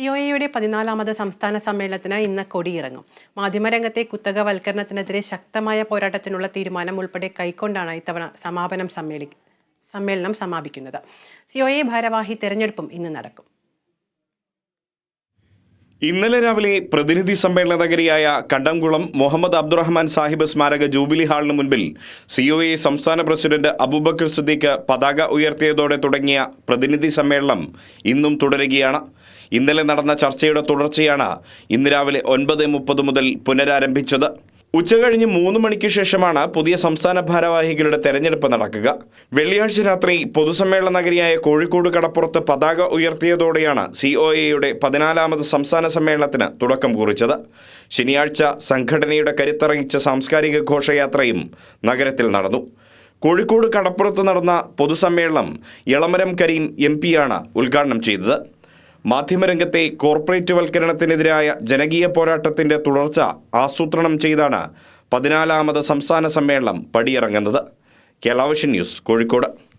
സിഒഎയുടെ പതിനാലാമത് സംസ്ഥാന സമ്മേളനത്തിന് ഇന്ന് കൊടിയിറങ്ങും. മാധ്യമരംഗത്തെ കുത്തകവൽക്കരണത്തിനെതിരെ ശക്തമായ പോരാട്ടത്തിനുള്ള തീരുമാനം ഉൾപ്പെടെ കൈക്കൊണ്ടാണ് ഇത്തവണ സമാപനം സമ്മേളി സമ്മേളനം സമാപിക്കുന്നത്. സിഒഎ ഭാരവാഹി തെരഞ്ഞെടുപ്പും ഇന്ന് നടക്കും. ഇന്നലെ രാവിലെ പ്രതിനിധി സമ്മേളന നഗരിയായ കണ്ടംകുളം മുഹമ്മദ് അബ്ദുറഹ്മാൻ സാഹിബ് സ്മാരക ജൂബിലി ഹാളിന് മുൻപിൽ സി ഒ എ സംസ്ഥാന പ്രസിഡന്റ് അബൂബക്കർ സിദ്ദീഖ് പതാക ഉയർത്തിയതോടെ തുടങ്ങിയ പ്രതിനിധി സമ്മേളനം ഇന്നും തുടരുകയാണ്. ഇന്നലെ നടന്ന ചർച്ചയുടെ തുടർച്ചയാണ് ഇന്ന് രാവിലെ ഒൻപത് മുപ്പത് മുതൽ പുനരാരംഭിച്ചത്. ഉച്ചകഴിഞ്ഞ് മൂന്ന് മണിക്ക് ശേഷമാണ് പുതിയ സംസ്ഥാന ഭാരവാഹികളുടെ തെരഞ്ഞെടുപ്പ് നടക്കുക. വെള്ളിയാഴ്ച രാത്രി പൊതുസമ്മേളന നഗരിയായ കോഴിക്കോട് കടപ്പുറത്ത് പതാക ഉയർത്തിയതോടെയാണ് സി ഒ എയുടെ പതിനാലാമത് സംസ്ഥാന സമ്മേളനത്തിന് തുടക്കം കുറിച്ചത്. ശനിയാഴ്ച സംഘടനയുടെ കരുത്തറിയിച്ച സാംസ്കാരിക ഘോഷയാത്രയും നഗരത്തിൽ നടന്നു. കോഴിക്കോട് കടപ്പുറത്ത് നടന്ന പൊതുസമ്മേളനം ഇളമരം കരീം എം പിയാണ് ഉദ്ഘാടനം ചെയ്തത്. മാധ്യമരംഗത്തെ കോർപ്പറേറ്റ് വൽക്കരണത്തിനെതിരായ ജനകീയ പോരാട്ടത്തിന്റെ തുടർച്ച ആസൂത്രണം ചെയ്താണ് പതിനാലാമത് സംസ്ഥാന സമ്മേളനം പടിയിറങ്ങുന്നത്. കേരളാവിഷൻ ന്യൂസ് കോഴിക്കോട്.